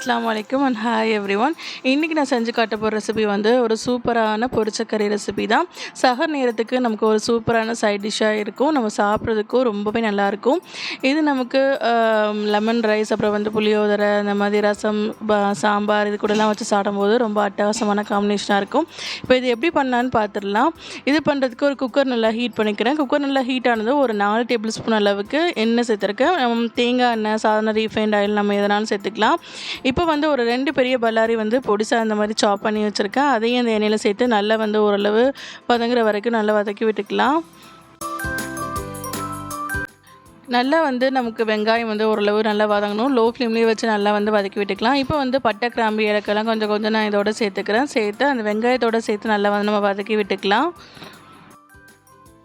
அஸ்லாம் வலைக்கம் and hi every one இன்றைக்கி நான் செஞ்சு காட்ட போகிற ரெசிபி வந்து ஒரு சூப்பரான பொரிச்சக்கறி ரெசிபி தான். சகர் நேரத்துக்கு நமக்கு ஒரு சூப்பரான சைட் டிஷ்ஷாக இருக்கும். நம்ம சாப்பிட்றதுக்கும் ரொம்பவே நல்லாயிருக்கும் இது நமக்கு லெமன் ரைஸ் அப்புறம் வந்து புளியோதரை இந்த மாதிரி ரசம் சாம்பார் இது கூடலாம் வச்சு சாப்பிடும்போது ரொம்ப அட்டகாசமான காம்பினேஷனாக இருக்கும். இப்போ இது எப்படி பண்ணான்னு பார்த்துடலாம் இது பண்ணுறதுக்கு ஒரு குக்கர் நல்லா ஹீட் பண்ணிக்கிறேன். குக்கர் நல்லா ஹீட் ஆனது ஒரு நாலு டேபிள் ஸ்பூன் அளவுக்கு எண்ணெய் சேர்த்துருக்கேன். தேங்காய் எண்ணெய் சாதாரண ரீஃபைண்ட் ஆயில் நம்ம எதனாலும் சேர்த்துக்கலாம். இப்போ வந்து ஒரு ரெண்டு பெரிய பல்லாரி வந்து பொடிசாக இந்த மாதிரி சாப் பண்ணி வச்சுருக்கேன். அதையும் அந்த எண்ணெயில் சேர்த்து நல்லா வந்து ஓரளவு பதங்குற வரைக்கும் நல்லா வதக்கி விட்டுக்கலாம். நல்லா வந்து நமக்கு வெங்காயம் வந்து ஓரளவு நல்லா வதங்கணும். லோ ஃப்ளேம்லேயே வச்சு நல்லா வந்து வதக்கி விட்டுக்கலாம். இப்போ வந்து பட்டை கிராம்பு இலக்கெல்லாம் கொஞ்சம் கொஞ்சம் நான் இதோட சேர்த்துக்கிறேன். சேர்த்து அந்த வெங்காயத்தோடு சேர்த்து நல்லா வந்து நம்ம வதக்கி விட்டுக்கலாம்.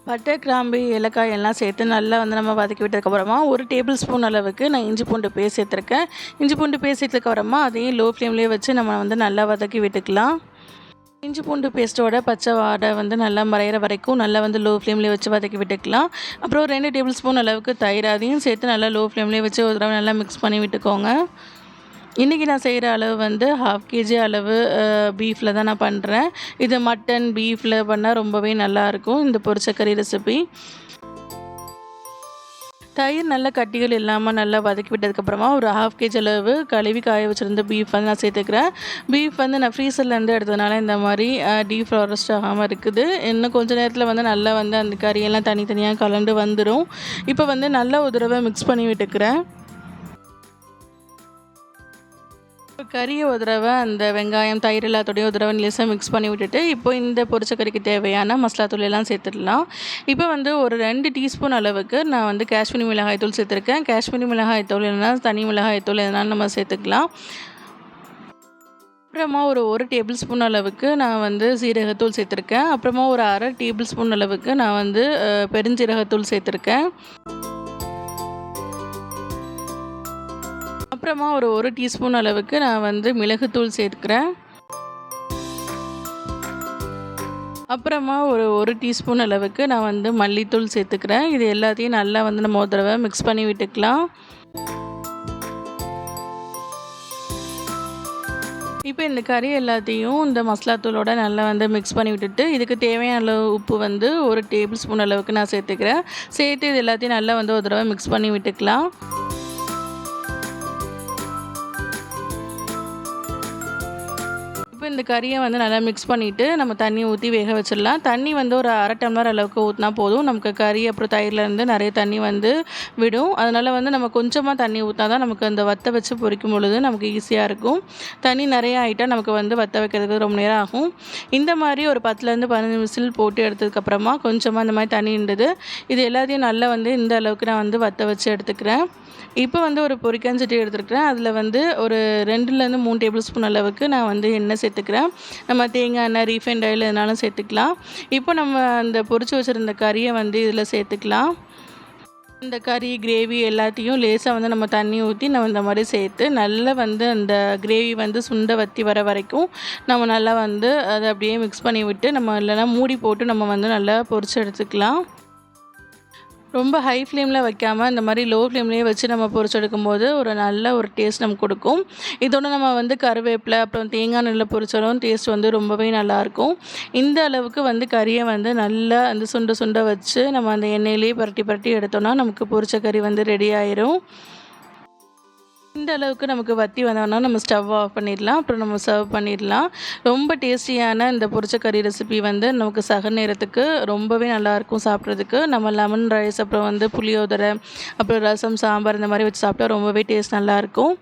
பட்டை கிராம்பு ஏலக்காய் எல்லாம் சேர்த்து நல்லா வந்து நம்ம வதக்கி விட்டதுக்கப்புறமா ஒரு டேபிள் ஸ்பூன் அளவுக்கு நான் இஞ்சி பூண்டு பேஸ்ட் சேர்த்துருக்கேன். இஞ்சி பூண்டு பேஸ்ட் சேர்த்ததுக்கப்புறமா அதையும் லோ ஃப்ளேம்லேயே வச்சு நம்ம வந்து நல்லா வதக்கி விட்டுக்கலாம். இஞ்சி பூண்டு பேஸ்ட்டோட பச்சை வாடை வந்து நல்லா மறையிற வரைக்கும் நல்லா வந்து லோ ஃப்ளேம்லேயே வச்சு வதக்கி விட்டுக்கலாம். அப்புறம் ரெண்டு டேபிள் ஸ்பூன் அளவுக்கு தயிர் அதையும் சேர்த்து நல்லா லோ ஃப்ளேம்லேயே வச்சு ஒரு தடவை நல்லா மிக்ஸ் பண்ணி விட்டுக்கோங்க. இன்றைக்கி நான் செய்கிற அளவு வந்து ஹாஃப் கேஜி அளவு பீஃபில் தான் நான் பண்ணுறேன் இது மட்டன் பீஃபில் பண்ணால் ரொம்பவே நல்லாயிருக்கும் இந்த பொரிச்சக்கறி ரெசிபி தயிர் நல்ல கட்டிகள் இல்லாமல் நல்லா வதக்கி விட்டதுக்கப்புறமா ஒரு ஹாஃப் கேஜி அளவு கழுவி காய வச்சுருந்த பீஃப் வந்து நான் சேர்த்துக்கிறேன். பீஃப் வந்து நான் ஃப்ரீசர்லேருந்து எடுத்ததுனால இந்த மாதிரி டீப் ஃபாரஸ்ட் ஆகாமல் இருக்குது. இன்னும் கொஞ்ச நேரத்தில் வந்து நல்லா வந்து அந்த கறியெல்லாம் தனித்தனியாக கலந்து வந்துடும் இப்போ வந்து நல்லா ஒரு தடவை மிக்ஸ் பண்ணி விட்டுக்கிறேன். கறியை ஒரு தடவை அந்த வெங்காயம் தயிர் எல்லாத்தோடையும் ஒரு தடவை லேசாக மிக்ஸ் பண்ணி விட்டுட்டு இப்போ இந்த பொரிச்ச கறிக்கு தேவையான மசாலா தூள் எல்லாம் சேர்த்துடலாம். இப்போ வந்து ஒரு ரெண்டு டீஸ்பூன் அளவுக்கு நான் வந்து காஷ்மீரி மிளகாய் தூள் சேர்த்துருக்கேன். காஷ்மீரி மிளகாய் தூள் இல்லைன்னா தனி மிளகாய் தூள் எதனாலும் நம்ம சேர்த்துக்கலாம். அப்புறமா ஒரு ஒரு டேபிள் ஸ்பூன் அளவுக்கு நான் வந்து சீரகத்தூள் சேர்த்துருக்கேன். அப்புறமா ஒரு அரை டேபிள் ஸ்பூன் அளவுக்கு நான் வந்து பெருஞ்சீரகத்தூள் சேர்த்துருக்கேன். அப்புறமா ஒரு ஒரு டீஸ்பூன் அளவுக்கு நான் வந்து மிளகுத்தூள் சேர்க்கிறேன். அப்புறமா ஒரு ஒரு டீஸ்பூன் அளவுக்கு நான் வந்து மல்லித்தூள் சேர்த்துக்கிறேன். இது எல்லாத்தையும் நல்லா வந்து நம்ம ஒரு தடவை மிக்ஸ் பண்ணி விட்டுக்கலாம். இப்போ இந்த கறி எல்லாத்தையும் இந்த மசாலாத்தூளோட நல்லா வந்து மிக்ஸ் பண்ணி விட்டுட்டு இதுக்கு தேவையான அளவு உப்பு வந்து ஒரு டேபிள் ஸ்பூன் அளவுக்கு நான் சேர்த்துக்கிறேன். சேர்த்து இது எல்லாத்தையும் நல்லா வந்து ஒரு தடவை மிக்ஸ் பண்ணி விட்டுக்கலாம். இப்போ இந்த கறியை வந்து நல்லா மிக்ஸ் பண்ணிவிட்டு நம்ம தண்ணி ஊற்றி வேக வச்சிடலாம். தண்ணி வந்து ஒரு அரை டம்ளர் அளவுக்கு ஊற்றினா போதும். நமக்கு கறி அப்புறம் தயிர்லேருந்து நிறைய தண்ணி வந்து விடும். அதனால் வந்து நம்ம கொஞ்சமாக தண்ணி ஊற்றினா தான் நமக்கு அந்த வத்த வச்சு பொரிக்கும் பொழுது நமக்கு ஈஸியாக இருக்கும். தண்ணி நிறைய ஆகிட்டால் நமக்கு வந்து வத்த வைக்கிறதுக்கு ரொம்ப நேரம் ஆகும். இந்த மாதிரி ஒரு பத்துலேருந்து பதினஞ்சு விசில் போட்டு எடுத்ததுக்கப்புறமா கொஞ்சமாக இந்த மாதிரி தண்ணி இருந்தது. இது எல்லாத்தையும் நல்லா வந்து இந்த அளவுக்கு நான் வந்து வத்த வச்சு எடுத்துக்கிறேன். இப்போ வந்து ஒரு பொரிக்கஞ்சட்டி எடுத்துருக்கிறேன். அதில் வந்து ஒரு ரெண்டுலேருந்து மூணு டேபிள் ஸ்பூன் அளவுக்கு நான் வந்து எண்ணெய் சேர்த்துக்கிறேன் நம்ம தேங்காய் எண்ணெய் ரீஃபைண்ட் ஆயில் எதுனாலும் சேர்த்துக்கலாம். இப்போ நம்ம அந்த பொரிச்சு வச்சுருந்த கறியை வந்து இதில் சேர்த்துக்கலாம். இந்த கறி கிரேவி எல்லாத்தையும் லேசாக வந்து நம்ம தண்ணி ஊற்றி நம்ம இந்த மாதிரி சேர்த்து நல்லா வந்து அந்த கிரேவி வந்து சுண்ட வத்தி வர வரைக்கும் நம்ம நல்லா வந்து அதை அப்படியே மிக்ஸ் பண்ணி விட்டு நம்ம இல்லைனா மூடி போட்டு நம்ம வந்து நல்லா பொரிச்சு எடுத்துக்கலாம். ரொம்ப ஹை ஃப்ளேமில் வைக்காமல் இந்த மாதிரி லோ ஃப்ளேம்லேயே வச்சு நம்ம பொரிச்செடுக்கும் போது ஒரு நல்ல ஒரு டேஸ்ட் நமக்கு கொடுக்கும். இதோட நம்ம வந்து கருவேப்பிலை அப்புறம் தேங்காய் நெல்லை பொரிச்சாலும் டேஸ்ட் வந்து ரொம்பவே நல்லாயிருக்கும் இந்த அளவுக்கு வந்து கறியை வந்து நல்லா அந்த சுண்ட சுண்டை வச்சு நம்ம அந்த எண்ணெயிலேயே பரட்டி பரட்டி எடுத்தோம்னா நமக்கு பொரிச்ச கறி வந்து ரெடி ஆயிரும். இந்த அளவுக்கு நமக்கு வத்தி வந்தோன்னா நம்ம ஸ்டவ் ஆஃப் பண்ணிடலாம். அப்புறம் நம்ம சர்வ் பண்ணிடலாம். ரொம்ப டேஸ்டியான இந்த பொரிச்ச கறி ரெசிபி வந்து நமக்கு சக நேரத்துக்கு ரொம்பவே நல்லாயிருக்கும் சாப்பிட்றதுக்கு. நம்ம லெமன் ரைஸ் அப்புறம் வந்து புளியோதரை அப்புறம் ரசம் சாம்பார் இந்த மாதிரி வச்சு சாப்பிட்டா ரொம்பவே டேஸ்ட் நல்லாயிருக்கும்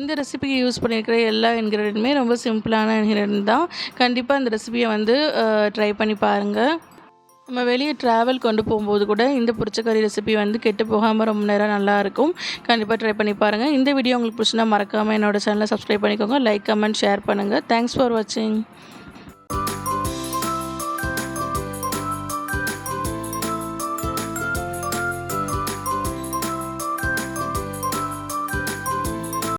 இந்த ரெசிபிக்கு யூஸ் பண்ணியிருக்கிற எல்லா இன்க்ரீடியன்ட்டுமே ரொம்ப சிம்பிளான இன்க்ரீடியன்ட் தான். கண்டிப்பாக இந்த ரெசிபியை வந்து ட்ரை பண்ணி பாருங்கள் நம்ம வெளியே ட்ராவல் கொண்டு போகும்போது கூட இந்த புரிச்சக்கறி ரெசிபி வந்து கெட்டு போகாமல் ரொம்ப நேரம் நல்லாயிருக்கும் கண்டிப்பாக ட்ரை பண்ணி பாருங்கள் இந்த வீடியோ உங்களுக்கு பிடிச்சினா மறக்காமல் என்னோட சேனலை சப்ஸ்கிரைப் பண்ணிக்கோங்க. லைக் கமெண்ட் ஷேர் பண்ணுங்கள் தேங்க்ஸ் ஃபார் வாட்சிங்